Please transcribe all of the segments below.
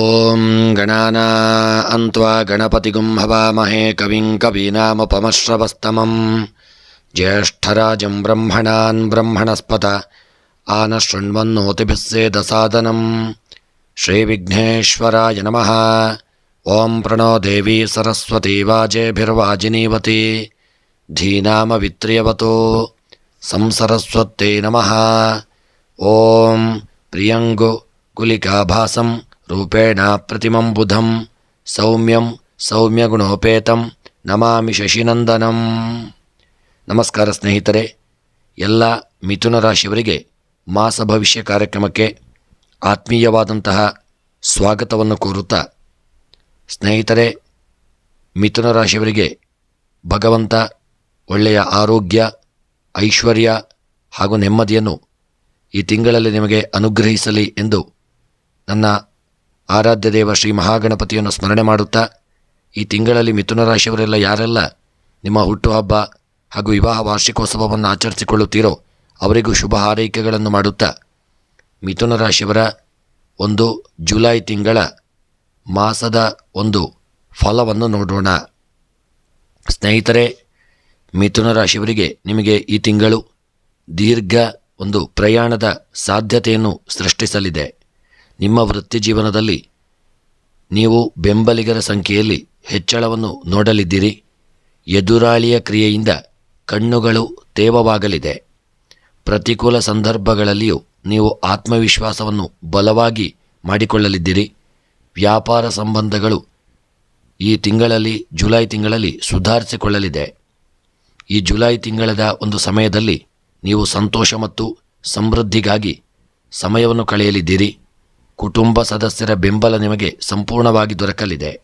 ॐ गणाना अन्त्वा गणपतिगुं हवामहे कविं कवीनामुपमश्रवस्तमं ज्येष्ठराजं ब्रह्मणान् ब्रह्मणस्पत आनः शृण्वन्नोतिभिः सेदसादनं श्रीविघ्नेश्वराय नमः ॐ प्रणो देवी सरस्वती वाजेभिर्वाजिनीवती धीनामवित्र्यवतो संसरस्वत्यै नमः ॐ प्रियङ्गु ರೂಪೇಣ ಪ್ರತಿಮಂ ಬುಧಂ ಸೌಮ್ಯಂ ಸೌಮ್ಯಗುಣೋಪೇತಂ ನಮಾಮಿ ಶಶಿನಂದನಂ ನಮಸ್ಕಾರ ಸ್ನೇಹಿತರೆ, ಎಲ್ಲ ಮಿಥುನ ರಾಶಿಯವರಿಗೆ ಮಾಸ ಭವಿಷ್ಯ ಕಾರ್ಯಕ್ರಮಕ್ಕೆ ಆತ್ಮೀಯವಾದಂತಹ ಸ್ವಾಗತವನ್ನು ಕೋರುತ್ತಾ, ಸ್ನೇಹಿತರೆ, ಮಿಥುನ ರಾಶಿಯವರಿಗೆ ಭಗವಂತ ಒಳ್ಳೆಯ ಆರೋಗ್ಯ, ಐಶ್ವರ್ಯ ಹಾಗೂ ನೆಮ್ಮದಿಯನ್ನು ಈ ತಿಂಗಳಲ್ಲಿ ನಿಮಗೆ ಅನುಗ್ರಹಿಸಲಿ ಎಂದು ನನ್ನ ಆರಾಧ್ಯ ದೇವ ಶ್ರೀ ಮಹಾಗಣಪತಿಯನ್ನು ಸ್ಮರಣೆ ಮಾಡುತ್ತಾ, ಈ ತಿಂಗಳಲ್ಲಿ ಮಿಥುನ ರಾಶಿಯವರೆಲ್ಲ ಯಾರೆಲ್ಲ ನಿಮ್ಮ ಹುಟ್ಟುಹಬ್ಬ ಹಾಗೂ ವಿವಾಹ ವಾರ್ಷಿಕೋತ್ಸವವನ್ನು ಆಚರಿಸಿಕೊಳ್ಳುತ್ತೀರೋ, ಅವರಿಗೂ ಶುಭ ಹಾರೈಕೆಗಳನ್ನು ಮಾಡುತ್ತಾ, ಮಿಥುನ ರಾಶಿಯವರ ಒಂದು ಜುಲೈ ತಿಂಗಳ ಮಾಸದ ಒಂದು ಫಲವನ್ನು ನೋಡೋಣ. ಸ್ನೇಹಿತರೆ, ಮಿಥುನ ರಾಶಿಯವರಿಗೆ ನಿಮಗೆ ಈ ತಿಂಗಳು ದೀರ್ಘ ಒಂದು ಪ್ರಯಾಣದ ಸಾಧ್ಯತೆಯನ್ನು ಸೃಷ್ಟಿಸಲಿದೆ. ನಿಮ್ಮ ವೃತ್ತಿ ಜೀವನದಲ್ಲಿ ನೀವು ಬೆಂಬಲಿಗರ ಸಂಖ್ಯೆಯಲ್ಲಿ ಹೆಚ್ಚಳವನ್ನು ನೋಡಲಿದ್ದೀರಿ. ಎದುರಾಳಿಯ ಕ್ರಿಯೆಯಿಂದ ಕಣ್ಣುಗಳು ತೇವವಾಗಲಿದೆ. ಪ್ರತಿಕೂಲ ಸಂದರ್ಭಗಳಲ್ಲಿಯೂ ನೀವು ಆತ್ಮವಿಶ್ವಾಸವನ್ನು ಬಲವಾಗಿ ಮಾಡಿಕೊಳ್ಳಲಿದ್ದೀರಿ. ವ್ಯಾಪಾರ ಸಂಬಂಧಗಳು ಈ ತಿಂಗಳಲ್ಲಿ, ಜುಲೈ ತಿಂಗಳಲ್ಲಿ ಸುಧಾರಿಸಿಕೊಳ್ಳಲಿದೆ. ಈ ಜುಲೈ ತಿಂಗಳದ ಒಂದು ಸಮಯದಲ್ಲಿ ನೀವು ಸಂತೋಷ ಮತ್ತು ಸಮೃದ್ಧಿಗಾಗಿ ಸಮಯವನ್ನು ಕಳೆಯಲಿದ್ದೀರಿ. ಕುಟುಂಬ ಸದಸ್ಯರ ಬೆಂಬಲ ನಿಮಗೆ ಸಂಪೂರ್ಣವಾಗಿ ದೊರಕಲಿದೆ.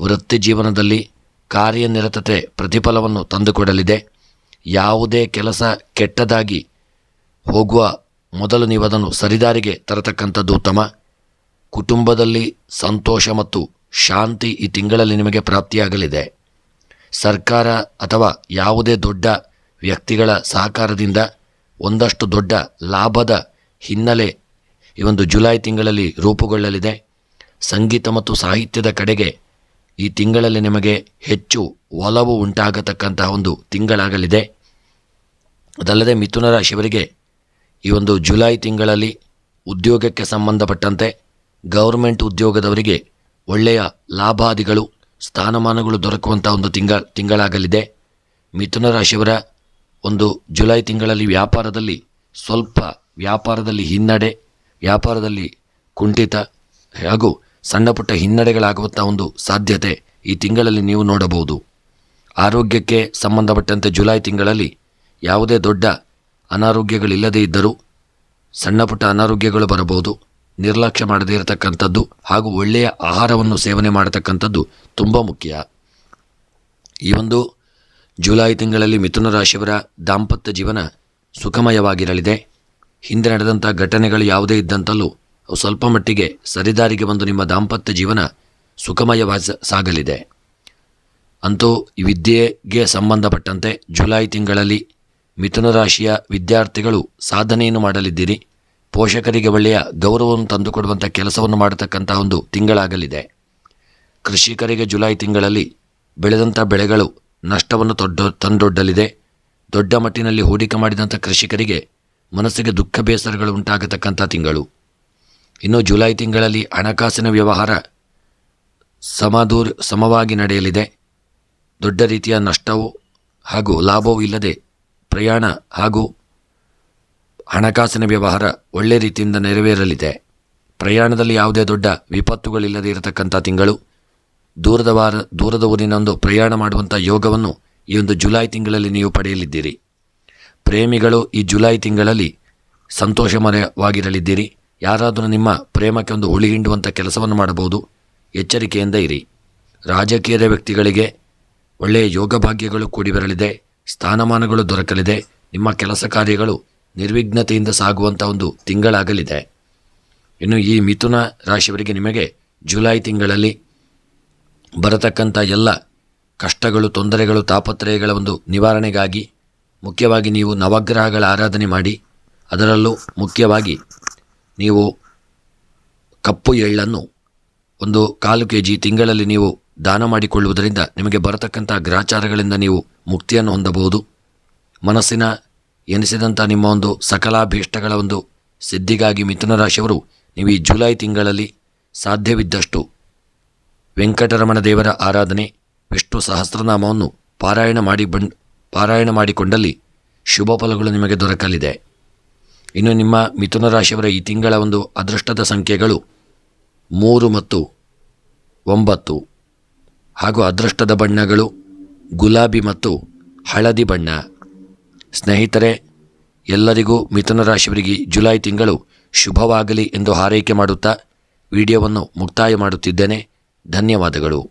ವೃತ್ತಿ ಜೀವನದಲ್ಲಿ ಕಾರ್ಯನಿರತತೆ ಪ್ರತಿಫಲವನ್ನು ತಂದುಕೊಡಲಿದೆ. ಯಾವುದೇ ಕೆಲಸ ಕೆಟ್ಟದಾಗಿ ಹೋಗುವ ಮೊದಲು ನೀವು ಅದನ್ನು ಸರಿದಾರಿಗೆ ತರತಕ್ಕಂಥದ್ದು ಉತ್ತಮ. ಕುಟುಂಬದಲ್ಲಿ ಸಂತೋಷ ಮತ್ತು ಶಾಂತಿ ಈ ತಿಂಗಳಲ್ಲಿ ನಿಮಗೆ ಪ್ರಾಪ್ತಿಯಾಗಲಿದೆ. ಸರ್ಕಾರ ಅಥವಾ ಯಾವುದೇ ದೊಡ್ಡ ವ್ಯಕ್ತಿಗಳ ಸಹಕಾರದಿಂದ ಒಂದಷ್ಟು ದೊಡ್ಡ ಲಾಭದ ಹಿನ್ನೆಲೆ ಈ ಒಂದು ಜುಲೈ ತಿಂಗಳಲ್ಲಿ ರೂಪುಗೊಳ್ಳಲಿದೆ. ಸಂಗೀತ ಮತ್ತು ಸಾಹಿತ್ಯದ ಕಡೆಗೆ ಈ ತಿಂಗಳಲ್ಲಿ ನಿಮಗೆ ಹೆಚ್ಚು ಒಲವು ಉಂಟಾಗತಕ್ಕಂತಹ ಒಂದು ತಿಂಗಳಾಗಲಿದೆ. ಅದಲ್ಲದೆ ಮಿಥುನ ರಾಶಿಯವರಿಗೆ ಈ ಒಂದು ಜುಲೈ ತಿಂಗಳಲ್ಲಿ ಉದ್ಯೋಗಕ್ಕೆ ಸಂಬಂಧಪಟ್ಟಂತೆ ಗೌರ್ಮೆಂಟ್ ಉದ್ಯೋಗದವರಿಗೆ ಒಳ್ಳೆಯ ಲಾಭಾದಿಗಳು, ಸ್ಥಾನಮಾನಗಳು ದೊರಕುವಂಥ ಒಂದು ತಿಂಗ, ತಿಂಗಳಾಗಲಿದೆ. ಮಿಥುನ ರಾಶಿಯವರ ಒಂದು ಜುಲೈ ತಿಂಗಳಲ್ಲಿ ವ್ಯಾಪಾರದಲ್ಲಿ ಸ್ವಲ್ಪ ವ್ಯಾಪಾರದಲ್ಲಿ ಹಿನ್ನಡೆ ವ್ಯಾಪಾರದಲ್ಲಿ ಕುಂಠಿತ ಹಾಗೂ ಸಣ್ಣ ಪುಟ್ಟ ಹಿನ್ನಡೆಗಳಾಗುವಂಥ ಒಂದು ಸಾಧ್ಯತೆ ಈ ತಿಂಗಳಲ್ಲಿ ನೀವು ನೋಡಬಹುದು. ಆರೋಗ್ಯಕ್ಕೆ ಸಂಬಂಧಪಟ್ಟಂತೆ ಜುಲೈ ತಿಂಗಳಲ್ಲಿ ಯಾವುದೇ ದೊಡ್ಡ ಅನಾರೋಗ್ಯಗಳಿಲ್ಲದೇ ಇದ್ದರೂ ಸಣ್ಣ ಪುಟ್ಟ ಅನಾರೋಗ್ಯಗಳು ಬರಬಹುದು. ನಿರ್ಲಕ್ಷ್ಯ ಮಾಡದೇ ಇರತಕ್ಕಂಥದ್ದು ಹಾಗೂ ಒಳ್ಳೆಯ ಆಹಾರವನ್ನು ಸೇವನೆ ಮಾಡತಕ್ಕಂಥದ್ದು ತುಂಬ ಮುಖ್ಯ. ಈ ಒಂದು ಜುಲೈ ತಿಂಗಳಲ್ಲಿ ಮಿಥುನ ರಾಶಿಯವರ ದಾಂಪತ್ಯ ಜೀವನ ಸುಖಮಯವಾಗಿರಲಿದೆ. ಹಿಂದೆ ನಡೆದಂಥ ಘಟನೆಗಳು ಯಾವುದೇ ಇದ್ದಂತಲೂ ಸ್ವಲ್ಪ ಮಟ್ಟಿಗೆ ಸರಿದಾರಿಗೆ ಬಂದು ನಿಮ್ಮ ದಾಂಪತ್ಯ ಜೀವನ ಸುಖಮಯವಾಗಿ ಸಾಗಲಿದೆ. ಅಂತೂ ವಿದ್ಯೆಗೆ ಸಂಬಂಧಪಟ್ಟಂತೆ ಜುಲೈ ತಿಂಗಳಲ್ಲಿ ಮಿಥುನ ರಾಶಿಯ ವಿದ್ಯಾರ್ಥಿಗಳು ಸಾಧನೆಯನ್ನು ಮಾಡಲಿದ್ದೀರಿ. ಪೋಷಕರಿಗೆ ಒಳ್ಳೆಯ ಗೌರವವನ್ನು ತಂದುಕೊಡುವಂಥ ಕೆಲಸವನ್ನು ಮಾಡತಕ್ಕಂಥ ಒಂದು ತಿಂಗಳಾಗಲಿದೆ. ಕೃಷಿಕರಿಗೆ ಜುಲೈ ತಿಂಗಳಲ್ಲಿ ಬೆಳೆದಂಥ ಬೆಳೆಗಳು ನಷ್ಟವನ್ನು ತೊಡ್ಡ ತಂದೊಡ್ಡಲಿದೆ. ದೊಡ್ಡ ಮಟ್ಟಿನಲ್ಲಿ ಹೂಡಿಕೆ ಮಾಡಿದಂಥ ಕೃಷಿಕರಿಗೆ ಮನಸ್ಸಿಗೆ ದುಃಖ ಬೇಸರಗಳು ಉಂಟಾಗತಕ್ಕಂಥ ತಿಂಗಳು. ಇನ್ನು ಜುಲೈ ತಿಂಗಳಲ್ಲಿ ಹಣಕಾಸಿನ ವ್ಯವಹಾರ ಸಮದೂರ್ ಸಮವಾಗಿ ನಡೆಯಲಿದೆ. ದೊಡ್ಡ ರೀತಿಯ ನಷ್ಟವೂ ಹಾಗೂ ಲಾಭವೂ ಇಲ್ಲದೆ ಪ್ರಯಾಣ ಹಾಗೂ ಹಣಕಾಸಿನ ವ್ಯವಹಾರ ಒಳ್ಳೆ ರೀತಿಯಿಂದ ನೆರವೇರಲಿದೆ. ಪ್ರಯಾಣದಲ್ಲಿ ಯಾವುದೇ ದೊಡ್ಡ ವಿಪತ್ತುಗಳಿಲ್ಲದೆ ಇರತಕ್ಕಂಥ ತಿಂಗಳು. ದೂರದ ವಾರ, ದೂರದ ಊರಿನೊಂದು ಪ್ರಯಾಣ ಮಾಡುವಂಥ ಯೋಗವನ್ನು ಈ ಒಂದು ಜುಲೈ ತಿಂಗಳಲ್ಲಿ ನೀವು ಪಡೆಯಲಿದ್ದೀರಿ. ಪ್ರೇಮಿಗಳು ಈ ಜುಲೈ ತಿಂಗಳಲ್ಲಿ ಸಂತೋಷಮಯವಾಗಿರಲಿದ್ದೀರಿ. ಯಾರಾದರೂ ನಿಮ್ಮ ಪ್ರೇಮಕ್ಕೆ ಒಂದು ಹುಳಿ ಹಿಂಡುವಂಥ ಕೆಲಸವನ್ನು ಮಾಡಬಹುದು. ಎಚ್ಚರಿಕೆಯಿಂದ ಇರಿ. ರಾಜಕೀಯದ ವ್ಯಕ್ತಿಗಳಿಗೆ ಒಳ್ಳೆಯ ಯೋಗಭಾಗ್ಯಗಳು ಕೂಡಿ ಬರಲಿದೆ. ಸ್ಥಾನಮಾನಗಳು ದೊರಕಲಿದೆ. ನಿಮ್ಮ ಕೆಲಸ ಕಾರ್ಯಗಳು ನಿರ್ವಿಘ್ನತೆಯಿಂದ ಸಾಗುವಂಥ ಒಂದು ತಿಂಗಳಾಗಲಿದೆ. ಇನ್ನು ಈ ಮಿಥುನ ರಾಶಿಯವರಿಗೆ ನಿಮಗೆ ಜುಲೈ ತಿಂಗಳಲ್ಲಿ ಬರತಕ್ಕಂಥ ಎಲ್ಲ ಕಷ್ಟಗಳು, ತೊಂದರೆಗಳು, ತಾಪತ್ರಯಗಳ ಒಂದು ನಿವಾರಣೆಗಾಗಿ ಮುಖ್ಯವಾಗಿ ನೀವು ನವಗ್ರಹಗಳ ಆರಾಧನೆ ಮಾಡಿ, ಅದರಲ್ಲೂ ಮುಖ್ಯವಾಗಿ ನೀವು ಕಪ್ಪು ಎಳ್ಳನ್ನು ಒಂದು ಕಾಲು ಕೆ ಜಿ ತಿಂಗಳಲ್ಲಿ ನೀವು ದಾನ ಮಾಡಿಕೊಳ್ಳುವುದರಿಂದ ನಿಮಗೆ ಬರತಕ್ಕಂಥ ಗ್ರಾಚಾರಗಳಿಂದ ನೀವು ಮುಕ್ತಿಯನ್ನು ಹೊಂದಬಹುದು. ಮನಸ್ಸಿನ ಎನಿಸಿದಂಥ ನಿಮ್ಮ ಒಂದು ಸಕಲಾಭೀಷ್ಟಗಳ ಒಂದು ಸಿದ್ಧಿಗಾಗಿ ಮಿಥುನ ರಾಶಿಯವರು ನೀವು ಈ ಜುಲೈ ತಿಂಗಳಲ್ಲಿ ಸಾಧ್ಯವಿದ್ದಷ್ಟು ವೆಂಕಟರಮಣ ದೇವರ ಆರಾಧನೆ, ವಿಷ್ಣು ಸಹಸ್ರನಾಮವನ್ನು ಪಾರಾಯಣ ಮಾಡಿ ಬಂಡ್ ಪಾರಾಯಣ ಮಾಡಿಕೊಂಡಲ್ಲಿ ಶುಭ ಫಲಗಳು ನಿಮಗೆ ದೊರಕಲಿದೆ. ಇನ್ನು ನಿಮ್ಮ ಮಿಥುನ ರಾಶಿಯವರ ಈ ತಿಂಗಳ ಒಂದು ಅದೃಷ್ಟದ ಸಂಖ್ಯೆಗಳು ಮೂರು ಮತ್ತು ಒಂಬತ್ತು. ಹಾಗೂ ಅದೃಷ್ಟದ ಬಣ್ಣಗಳು ಗುಲಾಬಿ ಮತ್ತು ಹಳದಿ ಬಣ್ಣ. ಸ್ನೇಹಿತರೆ, ಎಲ್ಲರಿಗೂ ಮಿಥುನ ರಾಶಿಯವರಿಗೆ ಜುಲೈ ತಿಂಗಳು ಶುಭವಾಗಲಿ ಎಂದು ಹಾರೈಕೆ ಮಾಡುತ್ತಾ ವಿಡಿಯೋವನ್ನು ಮುಕ್ತಾಯ ಮಾಡುತ್ತಿದ್ದೇನೆ. ಧನ್ಯವಾದಗಳು.